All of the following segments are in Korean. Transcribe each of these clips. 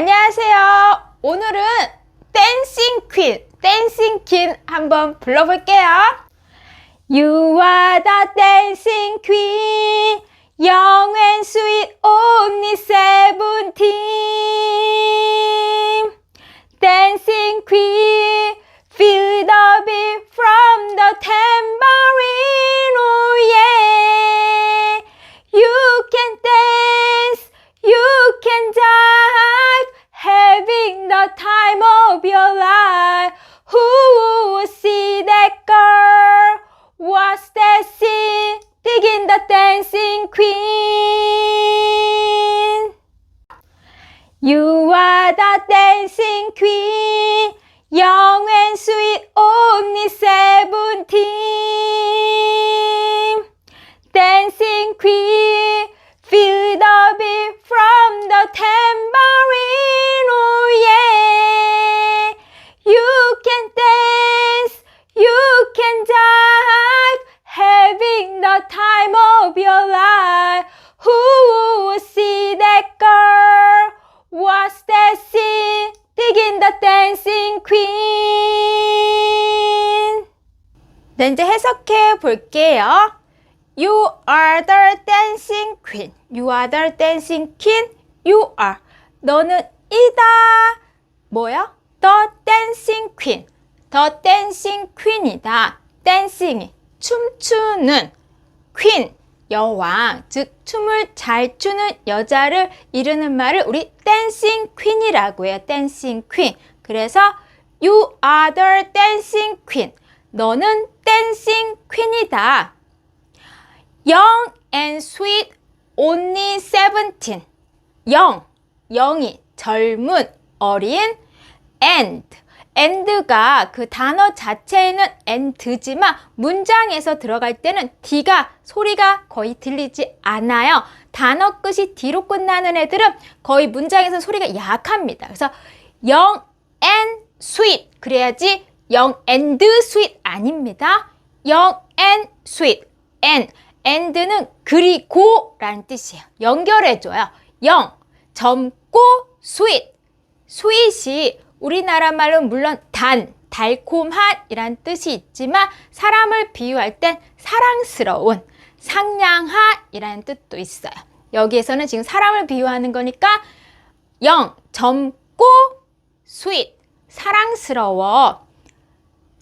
안녕하세요. 오늘은 댄싱 퀸, 댄싱 퀸 한번 불러볼게요. You are the dancing queen, and sweet, only seventeen. Dancing queen, feel the beat from the tambourine, cuir. 네, 이제 해석해 볼게요. You are the dancing queen. You are the dancing queen. You are. 너는 이다. 뭐야? The dancing queen. The dancing queen이다. dancing이 춤추는 queen 여왕 즉 춤을 잘 추는 여자를 이르는 말을 우리 dancing queen이라고 해요. dancing queen. 그래서 you are the dancing queen. 너는 dancing queen이다. Young and sweet, only seventeen. 영, 영이 젊은, 어린, and. and가 그 단어 자체에는 and지만 문장에서 들어갈 때는 d가 소리가 거의 들리지 않아요. 단어 끝이 d로 끝나는 애들은 거의 문장에서 소리가 약합니다. 그래서 young and sweet 그래야지 young and sweet 아닙니다. young and sweet and and는 그리고 라는 뜻이에요. 연결해줘요. 영, 젊고 sweet. sweet이 우리나라 말로 물론 단, 달콤한이란 뜻이 있지만 사람을 비유할 땐 사랑스러운, 상냥한이라는 뜻도 있어요. 여기에서는 지금 사람을 비유하는 거니까 영, 젊고 sweet, 사랑스러워.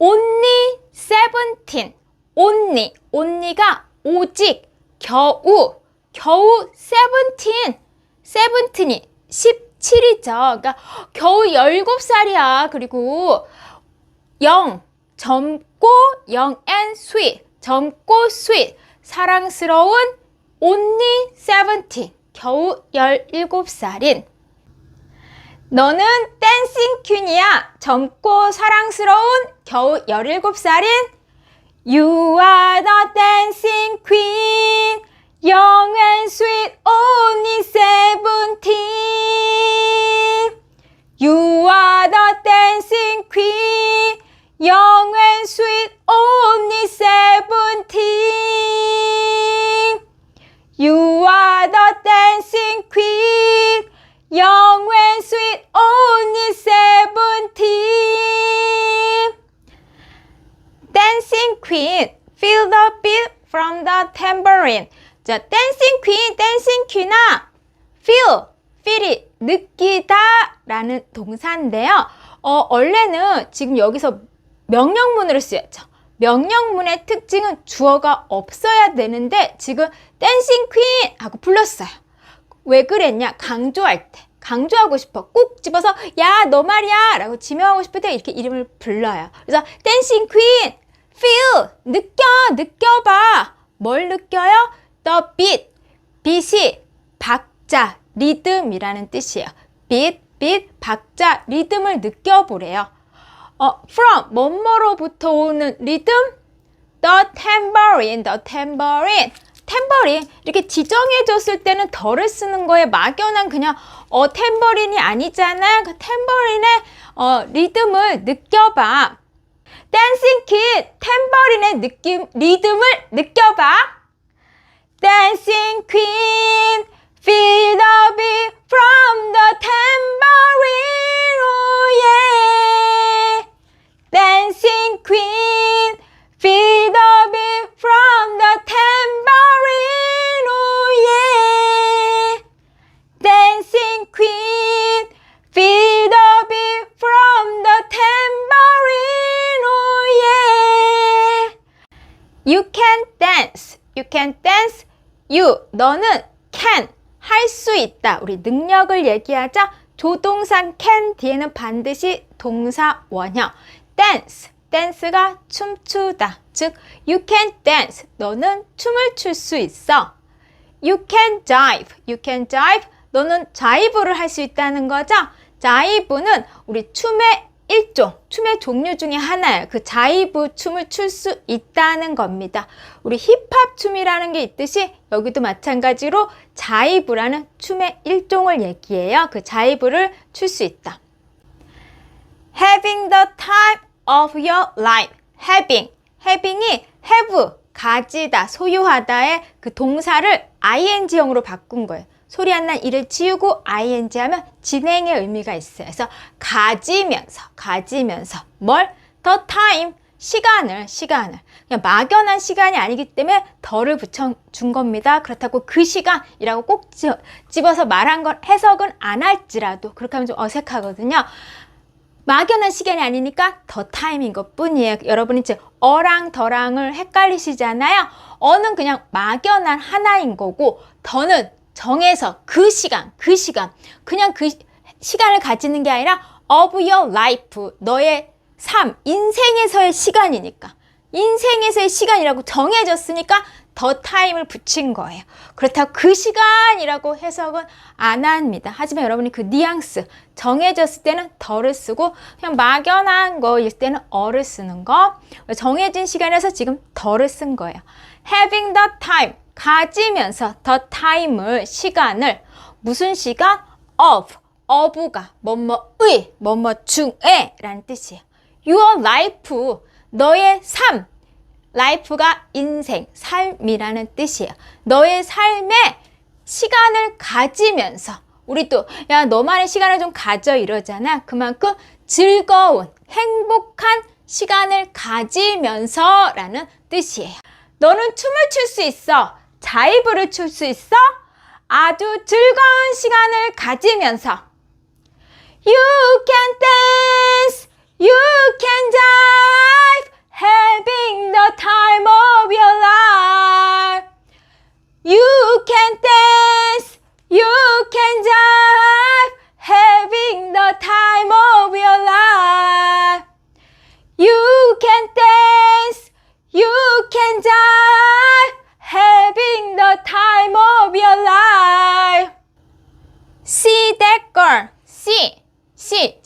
Only seventeen, only, only가 오직, 겨우, 겨우 seventeen, seventeen이 17이죠. 그러니까 겨우 17살이야. 그리고 영, 젊고 young and sweet, 젊고 sweet, 사랑스러운 only seventeen, 겨우 17살인 너는 댄싱 퀸이야. 젊고 사랑스러운 겨우 17살인 You are the dancing queen. Young and sweet, only seventeen. Queen, feel the beat from the tambourine. 자, dancing queen, dancing queen아, feel, feel이 느끼다 라는 동사인데요. 어, 원래는 지금 여기서 명령문으로 쓰였죠. 명령문의 특징은 주어가 없어야 되는데 지금 댄싱 퀸 하고 불렀어요. 왜 그랬냐? 강조할 때. 강조하고 싶어. 꼭 집어서 야, 너 말이야 라고 지명하고 싶을 때 이렇게 이름을 불러요. 그래서 댄싱 퀸, feel, 느껴, 느껴봐. 뭘 느껴요? The beat, beat이 박자, 리듬이라는 뜻이에요. beat, beat, 박자, 리듬을 느껴보래요. 어, from, 뭐뭐로부터 오는 리듬? The tambourine, the tambourine. 탬버린 이렇게 지정해줬을 때는 덜을 쓰는 거에 막연한 그냥 어 탬버린이 아니잖아. 그 탬버린의 어 리듬을 느껴봐. 댄싱 킷 탬버린의 느낌 리듬을 느껴봐. 댄싱 퀸 feel the beat from the tambourine oh yeah. 할 수 있다. 우리 능력을 얘기하자. 조동사 can 뒤에는 반드시 동사 원형. dance 댄스가 춤추다. 즉 you can dance 너는 춤을 출 수 있어. You can jive. You can jive. 너는 자이브를 할 수 있다는 거죠. 자이브는 우리 춤의 일종, 춤의 종류 중에 하나예요. 그 자이브 춤을 출 수 있다는 겁니다. 우리 힙합 춤이라는 게 있듯이 여기도 마찬가지로 자이브라는 춤의 일종을 얘기해요. 그 자이브를 출 수 있다. Having the time of your life. Having. having이 have, 가지다, 소유하다의 그 동사를 ing형으로 바꾼 거예요. 소리 안난 일을 지우고 ing 하면 진행의 의미가 있어요. 그래서 가지면서, 가지면서 뭘? the time, 시간을, 시간을. 그냥 막연한 시간이 아니기 때문에 덜을 붙여준 겁니다. 그렇다고 그 시간이라고 꼭 지- 집어서 말한 건 해석은 안 할지라도 그렇게 하면 좀 어색하거든요. 막연한 시간이 아니니까 더 타임인 것 뿐이에요. 여러분이 이제 어랑 더랑을 헷갈리시잖아요. 어는 그냥 막연한 하나인 거고 더는 정해서 그 시간, 그 시간, 그냥 그 시간을 가지는 게 아니라 of your life, 너의 삶, 인생에서의 시간이니까. 인생에서의 시간이라고 정해졌으니까 더 타임을 붙인 거예요. 그렇다고 그 시간이라고 해석은 안 합니다. 하지만 여러분이 그 뉘앙스 정해졌을 때는 더를 쓰고 그냥 막연한 거일 때는 어를 쓰는 거. 정해진 시간에서 지금 더를 쓴 거예요. having the time 가지면서 the time을 시간을 무슨 시간? of of가 뭐뭐의 뭐뭐 중에 라는 뜻이에요. your life 너의 삶 life가 인생, 삶이라는 뜻이에요. 너의 삶에 시간을 가지면서 우리 또 야 너만의 시간을 좀 가져 이러잖아. 그만큼 즐거운, 행복한 시간을 가지면서라는 뜻이에요. 너는 춤을 출 수 있어. 자이브를 출 수 있어. 아주 즐거운 시간을 가지면서 You can dance,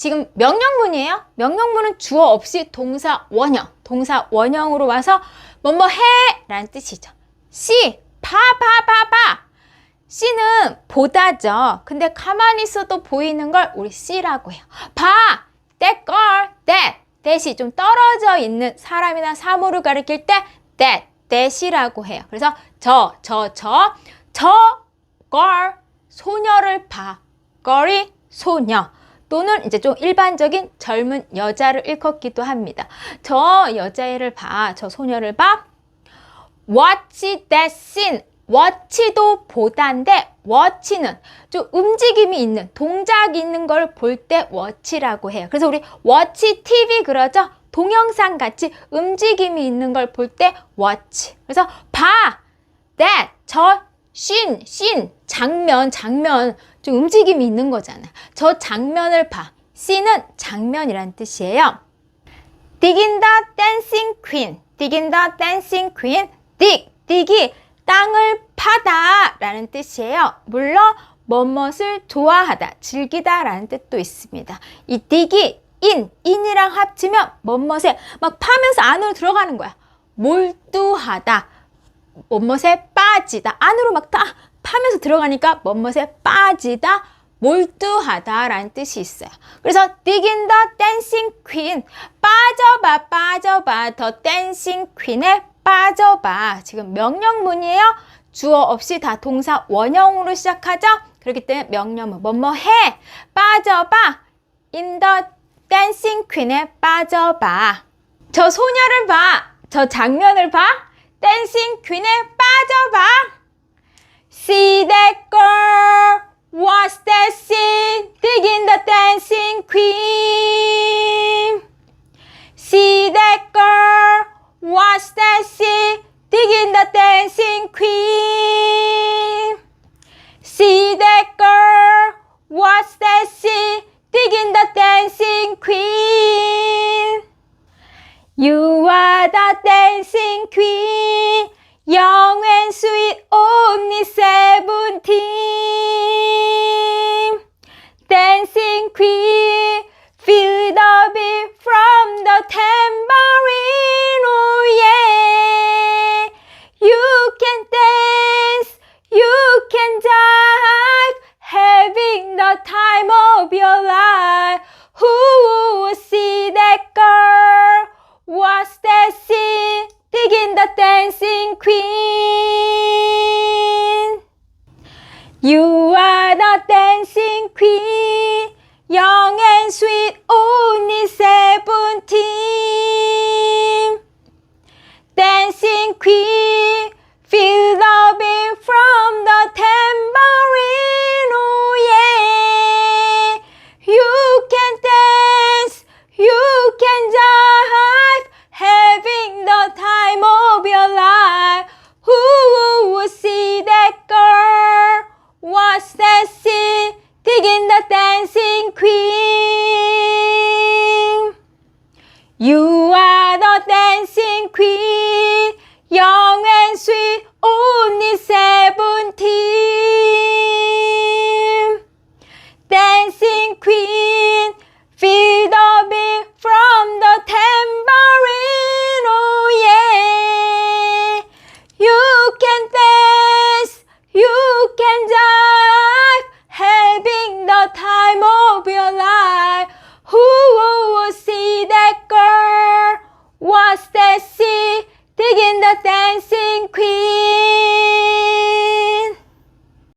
지금 명령문이에요. 명령문은 주어 없이 동사 원형. 동사 원형으로 와서 뭐뭐 해 라는 뜻이죠. See. 봐, 봐, 봐, 봐. C는 보다죠. 근데 가만히 있어도 보이는 걸 우리 C라고 해요. 봐. That girl. That. that이 좀 떨어져 있는 사람이나 사물을 가리킬 때 that. that이라고 해요. 그래서 저, 저, 저. 저 girl. 소녀를 봐. girl이 소녀. 또는 이제 좀 일반적인 젊은 여자를 일컫기도 합니다. 저 여자애를 봐. 저 소녀를 봐. Watch that scene. watch도 보다인데 watch는 좀 움직임이 있는 동작이 있는 걸 볼때 watch라고 해요. 그래서 우리 watch TV 그러죠? 동영상 같이 움직임이 있는 걸 볼때 watch. 그래서 봐. that 저 scene, scene 장면, 장면 좀 움직임이 있는 거잖아요. 저 장면을 봐. scene은 장면이란 뜻이에요. Digging the dancing queen. Digging the dancing queen. dig, dig이 땅을 파다 라는 뜻이에요. 물론 뭐뭇을 좋아하다, 즐기다 라는 뜻도 있습니다. 이 dig이 in, in이랑 합치면 뭐뭇에 막 파면서 안으로 들어가는 거야. 몰두하다, 뭐뭇에 빠지다, 안으로 막 다 파면서 들어가니까 뭐뭇에 빠지다, 몰두하다 라는 뜻이 있어요. 그래서 the dancing queen 빠져봐 빠져봐 더 dancing queen에 빠져봐 지금 명령문이에요. 주어 없이 다 동사 원형으로 시작하죠. 그렇기 때문에 명령문 뭐뭐 해 빠져봐 the dancing queen에 빠져봐 저 소녀를 봐저 장면을 봐 dancing queen에 빠져봐 See that girl? What's that scene? Digging the dancing queen. See that girl? What's that scene? Digging the dancing queen. See that girl? What's that scene? Digging the dancing queen. You are the dancing queen. You're can dance, you can dive, having the time of your life. Who will see that girl? What's that scene? Digging the dancing queen. You are the dancing queen, young and sweet, only seventeen. Dancing queen,